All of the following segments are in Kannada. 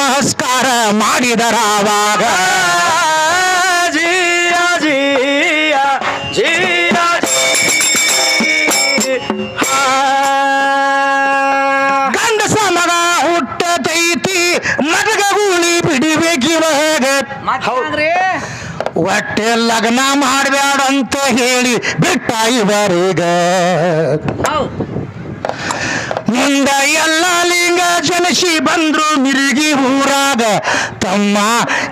ನಮಸ್ಕಾರ ಮಾಡಿದರಾವಾಗ. ಜಿಯ ಜಿಯ ಜಿಯ ಗಂಡಸ ಮಗ ಹುಟ್ಟತೈತಿ ಮದಗ ಗೂಳಿ ಬಿಡಿಬೇಕಿವಾಗ ಹೊಟ್ಟೆ ಲಗ್ನ ಮಾಡಬೇಡ ಅಂತ ಹೇಳಿ ಬಿಟ್ಟ ಇವರೀಗ. ಮುಂದ ಎಲ್ಲ ಲಿಂಗ ಜನಸಿ ಬಂದ್ರು ಮಿರುಗಿ ಊರಾಗ ತಮ್ಮ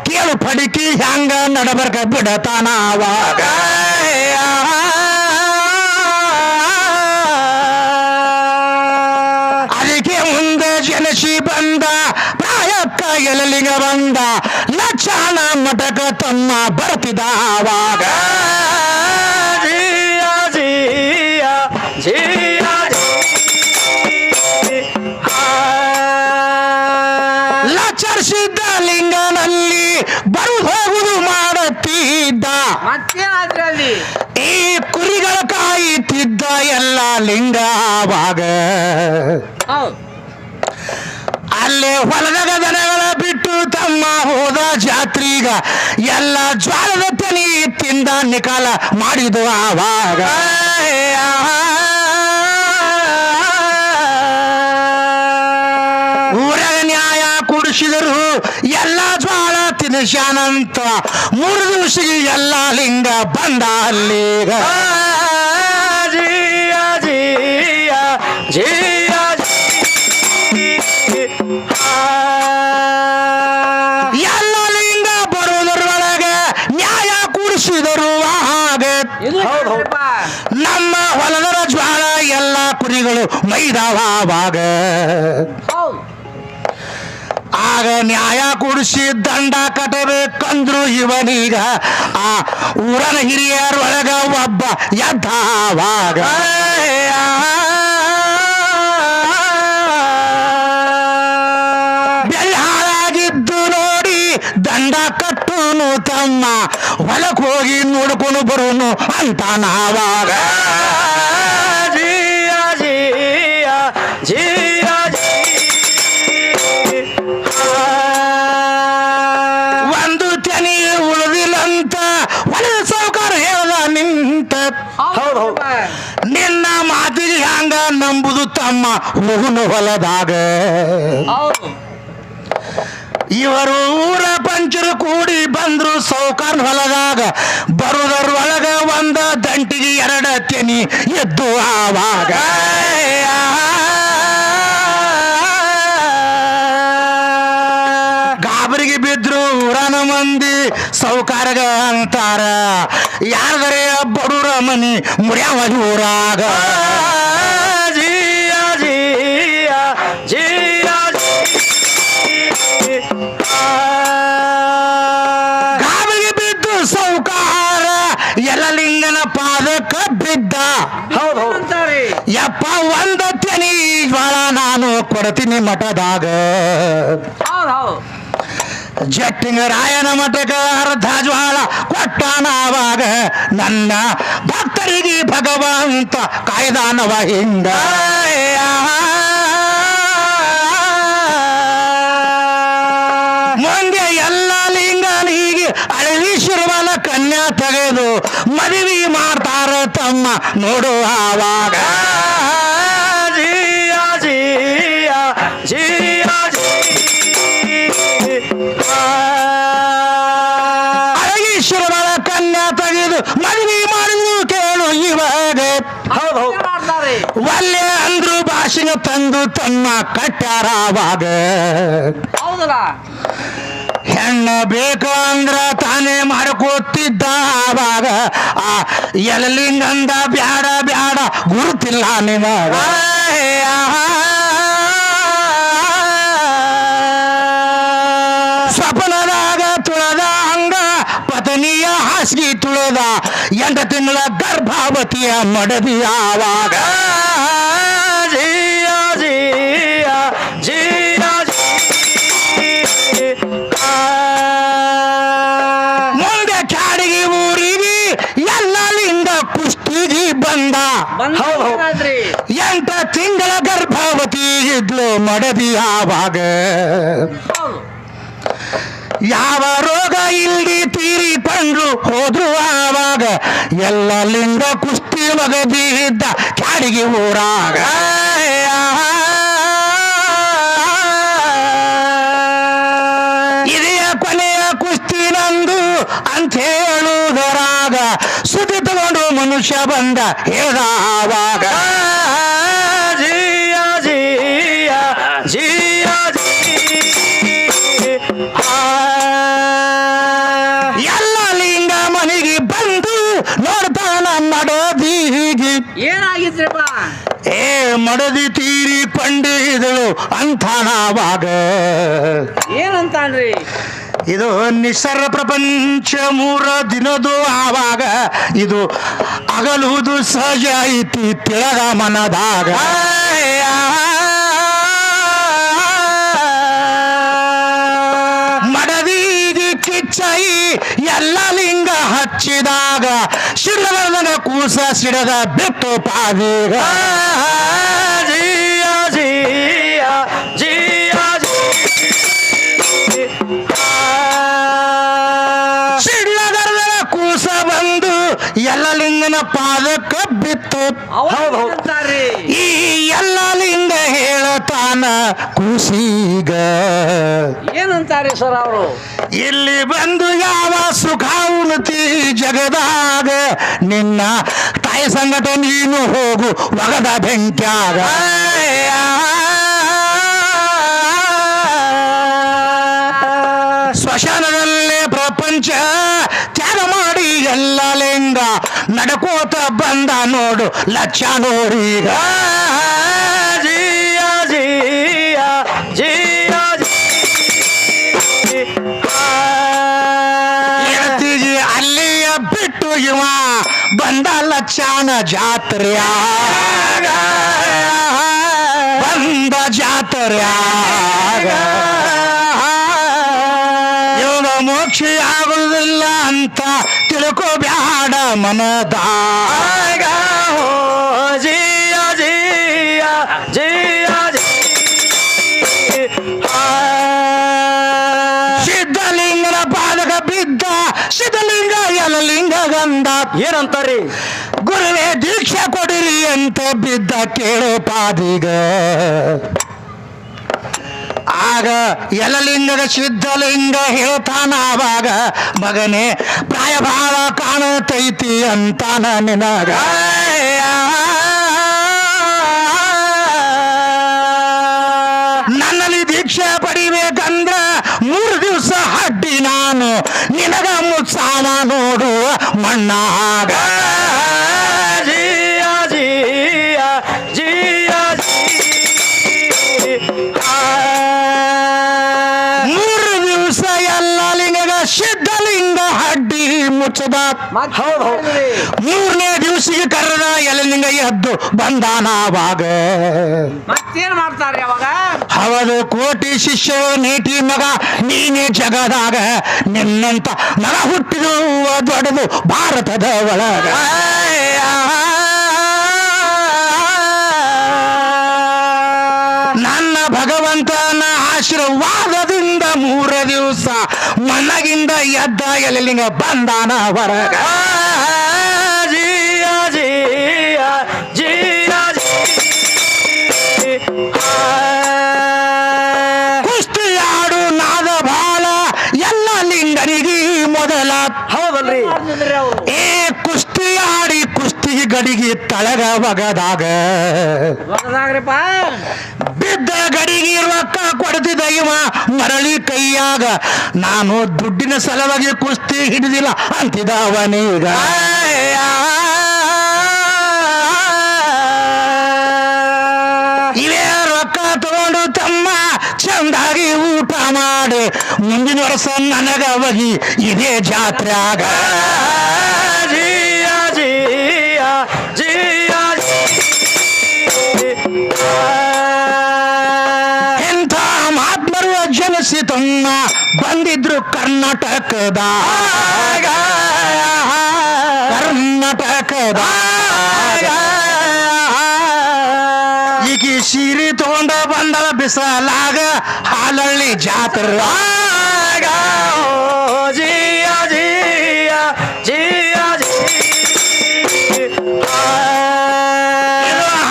ಕೇಳು ಪಡಿಕಿ ಹ್ಯಾಂಗ ನಡಬರ್ಕ ಬಿಡತಾನ ಅವಾಗ ಅದಕ್ಕೆ ಮುಂದೆ ಜನಸಿ ಬಂದ ಪ್ರಾಯಕ್ಕ ಎಲಲಿಂಗ ಬಂದ ಲಕ್ಷಣ ಮಟಕ ತಮ್ಮ ಬರ್ತಿದ ಈ ಕುರಿಗಳ ಕಾಯುತ್ತಿದ್ದ ಎಲ್ಲ ಲಿಂಗವಾಗ ಅಲ್ಲೇ ಹೊಲದಾಗ ದನಗಳ ಬಿಟ್ಟು ತಮ್ಮ ಹೋದ ಜಾತ್ರೀಗ ಎಲ್ಲ ಜ್ವಾಲದ ತನಿ ತಿಂದ ನಿಕಾಲ ಮಾಡಿದು ಆವಾಗ ಊರಾಗ ನ್ಯಾಯ ಕುಡಿಸಿದರು ಎಲ್ಲ ಜ್ವಾಳ ತಿನಿಸಾನಂತ ಮೂರು ದಿವಸಿಗೆ ಎಲ್ಲ ಲಿಂಗ ಬಂದ ಅಲ್ಲಿಗ. ಎಲ್ಲ ಲಿಂಗ ಬರೋದ್ರೊಳಗೆ ನ್ಯಾಯ ಕುಡಿಸಿದರು. ನಮ್ಮ ಹೊಲದರ ಜ್ವಾಳ ಎಲ್ಲ ಕುರಿಗಳು ಮೈದಾವಾಗ ಹೌದ್. ಆಗ ನ್ಯಾಯ ಕೊಡಿಸಿ ದಂಡ ಕಟ್ಟಬೇಕಂದ್ರು ಇವನೀಗ ಆ ಊರನ ಹಿರಿಯರೊಳಗ ಒಬ್ಬ ಎದ್ದಾವಾಗ ಬೆಳೆ ಹಾಳಾಗಿದ್ದು ನೋಡಿ ದಂಡ ಕಟ್ಟುನು ತಮ್ಮ ಹೊಲಕ್ಕೆ ಹೋಗಿ ನೋಡ್ಕೊಂಡು ಬರುನು ಅಂತ ನಾವಾಗ. ನಂಬುದು ಮುಗುನು ಹೊಲದಾಗ ಇವರು ಊರ ಪಂಚರು ಕೂಡಿ ಬಂದ್ರು ಸೌಕಾರ ಹೊಲದಾಗ. ಬರುವುದರೊಳಗ ಒಂದ ದಂಟಿಗೆ ಎರಡ ತೆನಿ ಎದ್ದು ಆವಾಗ. ಗಾಬರಿಗೆ ಬಿದ್ರು ಊರನ ಮಂದಿ ಸೌಕಾರಗ ಅಂತಾರ. ಯಾರದರೆ ಬಡುರ ಮನಿ ಮುರ್ಯಾವ ಊರಾಗ. ಕೊಡ್ತೀನಿ ಮಠದಾಗ. ಜಟ್ಟಿಂಗ ರಾಯನ ಮಠಕ ಅರ್ಧ ಜ್ವಾಳ ಕೊಟ್ಟಾನ ಅವಾಗ ನನ್ನ ಭಕ್ತರಿಗೆ ಭಗವಂತ ಕಾಯ್ದಾನವ ಹಿಂದ ಮುಂದೆ ಎಲ್ಲ ಲಿಂಗನಿಗೆ ಅಳಿಸಿರುವಲ ಕನ್ಯಾ ತೆಗೆದು ಮದುವೆ ಮಾಡ್ತಾರ ತಮ್ಮ ನೋಡು ಭಾಷೆಗೆ ತಂದು ತನ್ನ ಕಟ್ಟಾರಾವಾಗ ಹೌದಲ್ಲ ಹೆಣ್ಣು ಬೇಕು ಅಂದ್ರ ತಾನೇ ಮಾಡ್ಕೋತಿದ್ದ ಆವಾಗ ಆ ಎಲ್ಲಿಂಗಂದ ಬ್ಯಾಡ ಬ್ಯಾಡ ಗುರುತಿಲ್ಲ ನಿಮಗ ಸ್ವಪ್ನದಾಗ ತುಳದ ಹಂಗ ಪತ್ನಿಯ ಹಾಸಿಗೆ ತುಳದ ಎಂಟು ತಿಂಗಳ ಗರ್ಭಾವತಿಯ ಮಡದಿ ಬಂದ. ಎಂಟ ತಿಂಗಳ ಗರ್ಭಾವತಿ ಇದ್ಲು ಮಡದಿ ಆವಾಗ. ಯಾವ ರೋಗ ಇಲ್ಲಿ ತೀರಿಕೊಂಡ್ರು ಹೋದ್ರು ಆವಾಗ. ಎಲ್ಲ ಲಿಂಗ ಕುಸ್ತಿ ಒಗದಿದ್ದ ಕ್ಯಾಡಿಗೆ ಊರಾಗ. ಇದೆಯ ಕೊನೆಯ ಕುಸ್ತಿ ನಂದು ಅಂತ ಹೇಳುವುದರಾಗ. ಮನುಷ್ಯ ಬಂದ ಹೇಳಾವಾಗ ಜಿಯ ಜಿಯ ಜಿಯ ಎಲ್ಲ ಲಿಂಗ ಮನೆಗೆ ಬಂದು ನೋಡ್ತಾನ ನಡದೀಗಿ ಏನಾಗಿದ್ರಿಪ್ಪ? ಏ ಮಡದಿ ತೀರಿ ಪಂಡಿದಳು ಅಂತಾನವಾಗ ಏನಂತಾನ್ರಿ? ಇದು ನಿಸರ್ಗ ಪ್ರಪಂಚ ಮೂರ ದಿನದು ಆವಾಗ ಇದು ಅಗಲುವುದು ಸಹಜ ಐತಿ ತಿಳಗ ಮನದಾಗ ಮಡವೀಗಿ ಕಿಚ್ಚೈ ಎಲ್ಲ ಲಿಂಗ ಹಚ್ಚಿದಾಗ ಶಿರವರ್ಧನ ಕೂಸ ಸಿಡದ ಬಿಟ್ಟು ಪಾದೀಗ ಈ ಎಲ್ಲ ಲಿಂಗ ಹೇಳತಾನ ಕೂಸೀಗ. ಏನಂತಾರೆ ಸರ್ ಅವರು? ಇಲ್ಲಿ ಬಂದು ಯಾವ ಸುಖ ಉಣತಿ ಜಗದಾಗ ನಿನ್ನ ತಾಯಿ ಸಂಗಟ ನೀನು ಹೋಗು ಒಗದ ಬೆಂಕ್ಯಾಗ. ಬಂದ ನೋಡು ಲಕ್ಷ ನೋಡೀಗ ಅಲ್ಲಿಯ ಬಿಟ್ಟು ಇವ ಬಂದ ಲಕ್ಷಾನ ಜಾತ್ರೆಯ. ಬಂದ ಜಾತ್ರೆಯಾಗ ಮೋಕ್ಷ ಆಗುವುದಿಲ್ಲ ಅಂತ ತಿಳ್ಕೊಬ್ಯಾಡ ಮನದಾಗ ಜಿಯ ಜಿಯ ಜಿಯ ಸಿದ್ಧಲಿಂಗನ ಪಾದಕ ಬಿದ್ದ ಸಿದ್ಧಲಿಂಗ ಯಲಲಿಂಗ ಗಂಧ. ಏನಂತಾರಿ? ಗುರುವೇ ದೀಕ್ಷೆ ಕೊಡಿರಿ ಅಂತ ಬಿದ್ದ ಕೇಳೋ ಪಾದಿಗ. ಆಗ ಎಲಲಿಂಗದ ಸಿದ್ಧಲಿಂಗ ಹೇಳ್ತಾನ ಆವಾಗ, ಮಗನೇ, ಪ್ರಾಯಭಾವ ಕಾಣತೈತಿ ಅಂತಾನ ನಿನಗ. ನನ್ನಲ್ಲಿ ದೀಕ್ಷೆ ಪಡಿಬೇಕಂದ್ರ ಮೂರು ದಿವಸ ಹಡ್ಡಿ ನಾನು, ನಿನಗ ಮುತ್ಸಾವ ನೋಡು ಮಣ್ಣಾಗ. ಮುಚ್ಚದ. ಮೂರನೇ ದಿವಸಿಗೆ ಕರೆದ ಎಲಲಿಂಗ ಎದ್ದು ಬಂದಾನವಾಗ ಮತ್ತೇನ್ ಮಾಡ್ತಾರೆ ಅವಾಗ? ಹವದು ಕೋಟಿ ಶಿಷ್ಯರು ನೀಟಿ ಮಗ ನೀನೇ ಜಗದಾಗ. ನಿನ್ನಂತ ನರ ಹುಟ್ಟಿದು ದೊಡ್ಡದು ಭಾರತದ ಒಳಗ. ನನ್ನ ಭಗವಂತನ ಆಶೀರ್ವಾದದಿಂದ ಮೂರ ದಿವಸ ಮನಗಿಂದ ಎದ್ದ ಎಲ್ಲಿಂಗ ಬಂದಾನ ಹೊರಗ ಕುಸ್ತಿ ಆಡು ನಾದ ಬಾಳ ಎಲ್ಲ ಲಿಂಗನಿಗೆ ಮೊದಲ. ಹೌದಲ್ರಿ. ಏ ಕುಸ್ತಿ ಆಡಿ ಕುಸ್ತಿ ಗಡಿಗೆ ತಳಗ ಬಿದ್ದ ಗಡಿಗೆ ರೊಕ್ಕ ಕೊಡ್ತಿದ್ದ ಇವ ಮರಳಿ ಕೈಯಾಗ. ನಾನು ದುಡ್ಡಿನ ಸಲುವಾಗಿ ಕುಸ್ತಿ ಹಿಡಿದಿಲ್ಲ ಅಂತಿದ ಅವನೀಗ. ಇವೇ ರೊಕ್ಕ ತಗೊಂಡು ತಮ್ಮ ಚಂದಾಗಿ ಊಟ ಮಾಡಿ. ಮುಂದಿನ ವರ್ಷ ನನಗ ಅವಗಿ ಇದೇ ಜಾತ್ರೆ ಜಿಯ ಬಂದಿದ್ರು ಕರ್ನಾಟಕದ. ಕರ್ನಾಟಕದಾಗ ಈಗ ಸೀರೆ ತಗೊಂಡ ಬಂದಳ ಬಿಸಲಾಗ ಹಾಲಳ್ಳಿ ಜಾತ್ರಾಗ ಜಿಯ ಜಿಯ ಜಿಯ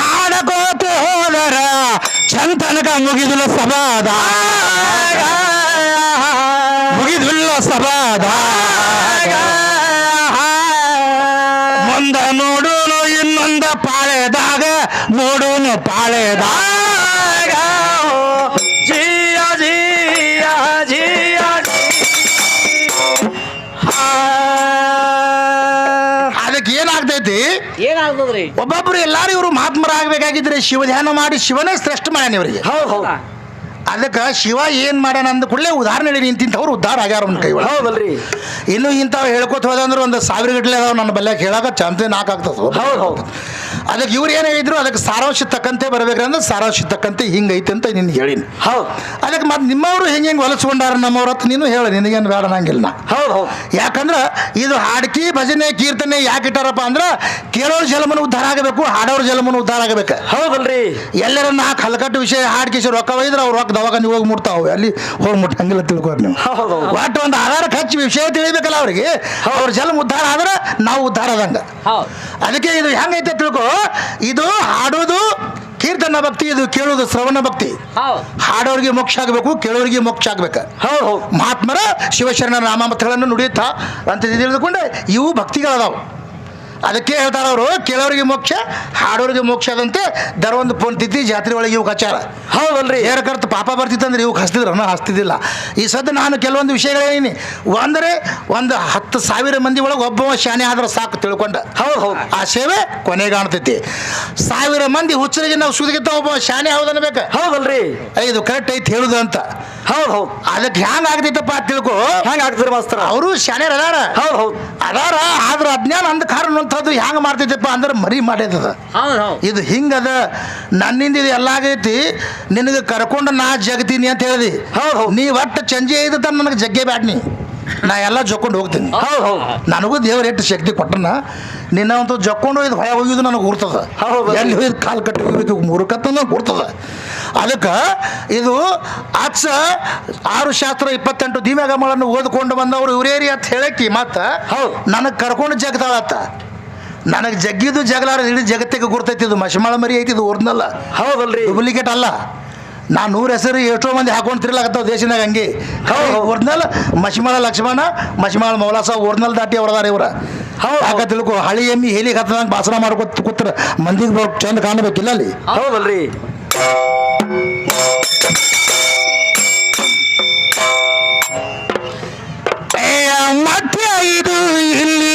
ಹಾಡಗೋತ ಹೋದರ ಚಂತನಕ ಮುಗಿದಲ ಸಭಾದಾಗ ಸಭಾದ ಮುಂದ ನೋಡುನು ಇನ್ನೊಂದ ಪಾಳೆದಾಗ ನೋಡುನು ಪಾಳೆದಾಗ. ಜಿಯ ಜಿಯ ಜಿಯ ಅದಕ್ಕೆ ಏನಾಗ್ತೈತಿ? ಏನಾಗ್ತದ್ರಿ? ಒಬ್ಬೊಬ್ರು ಎಲ್ಲಾರು ಇವರು ಮಹಾತ್ಮರಾಗಬೇಕಾಗಿದ್ರೆ ಶಿವ ಧ್ಯಾನ ಮಾಡಿ ಶಿವನೇ ಶ್ರೇಷ್ಠ ಮಾಡ್ಯಾನ ಇವರಿಗೆ. ಹೌದು ಹೌದು. ಅದಕ್ಕೆ ಶಿವ ಏನ್ ಮಾಡೋಣ ಅಂದ ಕೂಡಲೇ ಉದಾಹರಣೆ ಹೇಳಿ ನಿಂತಿಂಥವ್ರು ಉದ್ಧಾರ ಆಗ್ಯಾರ ಅವ್ನ ಕೈ ಹೌದಲ್ರಿ. ಇನ್ನು ಇಂಥವು ಹೇಳ್ಕೊತ ಹೋದಂದ್ರೆ ಒಂದು ಸಾವಿರ ಗಟ್ಟಲೆ ಅದಾವ ನನ್ನ ಬಲ್ಯಾಕ ಕೇಳಾಕ ಚಂತೆ ಆಗ್ತದೆ. ಹೌದು ಹೌದು. ಅದಕ್ಕೆ ಇವ್ರು ಏನೇ ಇದ್ರು ಅದಕ್ಕೆ ಸಾರಾಂಶ ತಕ್ಕಂತೆ ಬರಬೇಕಂದ್ರೆ ಸಾರಾಂಶ ತಕ್ಕಂತೆ ಹಿಂಗೈತೆ ಅಂತ ನಿನ್ಗೆ ಹೇಳಿನಿ. ಹೌದು. ಅದಕ್ಕೆ ಮತ್ತೆ ನಿಮ್ಮವರು ಹೆಂಗೆ ಹೆಂಗೆ ಹೊಲಸ್ಕೊಂಡಾರ ನಮ್ಮವ್ರ ಹತ್ರ ನೀನು ಹೇಳು ನಿನಗೇನು ಬೇಡ ನಂಗಿಲ್ಲ ನಾ. ಹೌದು ಹೌದು. ಯಾಕಂದ್ರೆ ಇದು ಹಾಡ್ಕಿ ಭಜನೆ ಕೀರ್ತನೆ ಯಾಕೆ ಇಟ್ಟಾರಪ್ಪ ಅಂದ್ರೆ ಕೇಳೋರ್ ಜಲಮನ ಉದ್ಧಾರ ಆಗಬೇಕು ಹಾಡೋರ್ ಜಲಮನ ಉದ್ಧಾರ ಆಗಬೇಕು. ಹೌದಲ್ರಿ. ಎಲ್ಲರ ನಾಲ್ಕು ಹಲಕಟ್ಟು ವಿಷಯ ಹಾಡ್ಕಿಸಿ ರೊಕ್ಕ ಒಯ್ದ್ರೆ ಅವ್ರು ರೊಕ್ಕ ದವಾಖಾನೆ ಹೋಗಿ ಮುಟ್ತಾವೆ. ಅಲ್ಲಿ ಹೋಗಿ ಮುಟ್ಟಂಗಿಲ್ಲ ತಿಳ್ಕೊರಿ ನೀವು. ಒಟ್ಟು ಒಂದು ಆಧಾರ ಖರ್ಚು ವಿಷಯ ತಿಳಿಬೇಕಲ್ಲ ಅವ್ರಿಗೆ ಅವ್ರ ಜಲಮ ಉದ್ಧಾರ ಆದ್ರೆ ನಾವು ಉದ್ಧಾರ ಆದಂಗೆ. ಅದಕ್ಕೆ ಇದು ಹೆಂಗೈತೆ ತಿಳ್ಕೊ ಇದು ಹಾಡೋದು ಕೀರ್ತನ ಭಕ್ತಿ ಇದು ಕೇಳೋದು ಶ್ರವಣ ಭಕ್ತಿ. ಹಾಡೋರಿಗೆ ಮೋಕ್ಷ ಆಗಬೇಕು ಕೇಳೋರಿಗೆ ಮೋಕ್ಷ ಆಗ್ಬೇಕು. ಮಹಾತ್ಮರ ಶಿವಶರಣ ನಾಮಾಮತಗಳನ್ನು ನುಡಿಯುತ್ತಾ ಅಂತ ತಿಳಿದುಕೊಂಡೆ ಇವು ಭಕ್ತಿಗಳದಾವು. ಅದಕ್ಕೆ ಹೇಳ್ತಾರೆ ಅವರು ಕೇಳೋರಿಗೆ ಮೋಕ್ಷ ಹಾಡೋರಿಗೆ ಮೋಕ್ಷ ಅದಂತೆ ದರ ಒಂದು ಫೋನ್ ತಿದ್ದಿ ಜಾತ್ರೆ ಒಳಗೆ ಇವಾಗ ಆಚಾರ ಹೌದಲ್ರಿ. ಏರ ಕರ್ತ ಪಾಪ ಬರ್ತಿತ್ತಂದ್ರೆ ಇವಾಗ ಹಸ್ತಿದ್ರು ನಾ ಹಸ್ತಿದ್ದಿಲ್ಲ. ಈ ಸದ್ಯ ನಾನು ಕೆಲವೊಂದು ವಿಷಯಗಳೇನಿ ಅಂದರೆ ಒಂದು ಹತ್ತು ಸಾವಿರ ಮಂದಿ ಒಳಗೆ ಒಬ್ಬ ಶಾನೆ ಆದ್ರೆ ಸಾಕು ತಿಳ್ಕೊಂಡ. ಹೌದು ಹೌದು. ಆ ಸೇವೆ ಕೊನೆಗಾಣ್ತೈತಿ ಸಾವಿರ ಮಂದಿ ಹುಚ್ಚರಿಗೆ ನಾವು ಸುದಗಿತ್ತ ಒಬ್ಬ ಶಾನೆ ಹೌದನ್ಬೇಕು? ಹೌದಲ್ರಿ. ಇದು ಕರೆಕ್ಟ್ ಐತಿ ಹೇಳುದು ಅಂತ. ಹೌದು ಹೌದು. ಅದಕ್ಕೆ ಹ್ಯಾಂಗ ಆಗ್ತೈತಪ್ಪ ತಿಳ್ಕೊ. ಹೆಂಗ ಆಗ್ತದ್ರಿ ಮಾಸ್ತರ? ಅವರು ಶಾನ್ಯರ್ ಅದಾರ. ಹೌದು ಹೌದು. ಅದಾರ ಆದ್ರ ಅಜ್ಞಾನ ಅಂಧಕಾರ ಅಂತದ್ದು ಹ್ಯಾಂಗ ಮಾಡ್ತೈತಪ್ಪ ಅಂದ್ರೆ ಮರಿ ಮಾಡೈತದ ಹೌದು ಹೌದು. ಇದು ಹಿಂಗದ ನನ್ನಿಂದ ಇದು ಎಲ್ಲ ಆಗೈತಿ ನಿನಗೆ ಕರ್ಕೊಂಡು ನಾ ಜಗತೀನಿ ಅಂತ ಹೇಳಿದಿ. ಹೌದು ಹೌದು. ನೀ ಒಟ್ಟು ಚಂಜೆ ಐದ ತನ ನನಗೆ ಜಗ್ಗೆ ಬ್ಯಾಡ್ನಿ. ನಾ ಎಲ್ಲ ಜಕ್ಕೊಂಡು ಹೋಗ್ತೀನಿ. ಹೌದು ಹೌದು. ನನಗೂ ದೇವ್ರ ಎಷ್ಟು ಶಕ್ತಿ ಕೊಟ್ಟನ ನಿನ್ನ ಒಂದು ಜಕ್ಕೊಂಡು ಇದು ಭಯ ಹೋಗಿದ್ದು ನನಗೆ ಗುರ್ತದ. ಹೌದು. ಎಲ್ಲಿ ಹೋಗಿ ಕಾಲು ಕಟ್ಟಿ ಮೂರು ಕತ್ತ ಗುರ್ತದ. ಅದಕ್ಕೆ ಇದು ಅಚ್ಚ ಆರು ಶಾಸ್ತ್ರ ಇಪ್ಪತ್ತೆಂಟು ದೀಮೆಗಮಗಳನ್ನು ಓದ್ಕೊಂಡು ಬಂದವರು ಇವರೇರಿ ಅಂತ ಹೇಳಕ್ಕಿ ಮತ್ತೆ ಹೌದು. ನನಗೆ ಕರ್ಕೊಂಡು ಜಗ್ದಾಳತ್ತ. ನನಗೆ ಜಗ್ಗಿದ್ದು ಜಗಲಾರ ಇಡೀ ಜಗತ್ತಿಗೆ ಗುರ್ತೈತಿ ಇದು. ಮಶಮಾಳ ಮರಿ ಐತಿ ಇದು ಊರ್ನಲ್ಲ ಹೌದಲ್ರಿ. ಡೂಪ್ಲಿಕೇಟ್ ಅಲ್ಲ. ನಾ ನೂರು ಹೆಸರು ಎಷ್ಟೋ ಮಂದಿ ಹಾಕೊಂಡು ತಿರ್ಲಾಕತ್ತಾವ ದೇಶದಾಗ ಹಂಗೆ. ಒರಿಜಿನಲ್ ಮಶಿಮಾಳ ಲಕ್ಷ್ಮಣ ಮಶಿಮಾಳ ಮೌಲಾಸ ಒರಿಜಿನಲ್ ದಾಟಿ ಅವ್ರದಾರ ಇವ್ರ. ಹೌದು. ಯಾಕ ತಿಳ್ಕೊ? ಹಳಿ ಎಮ್ಮಿ ಹೇಳಿ ಹತ್ತದಂಗೆ ಭಾಷಣ ಮಾಡ್ಕೊತ ಕೂತ್ರ ಮಂದಿಗೆ ಚಂದ ಕಾಣಬೇಕಿಲ್ಲ ಅಲ್ಲಿ? ಹೌದಲ್ರಿ. ಇದು ಇಲ್ಲಿ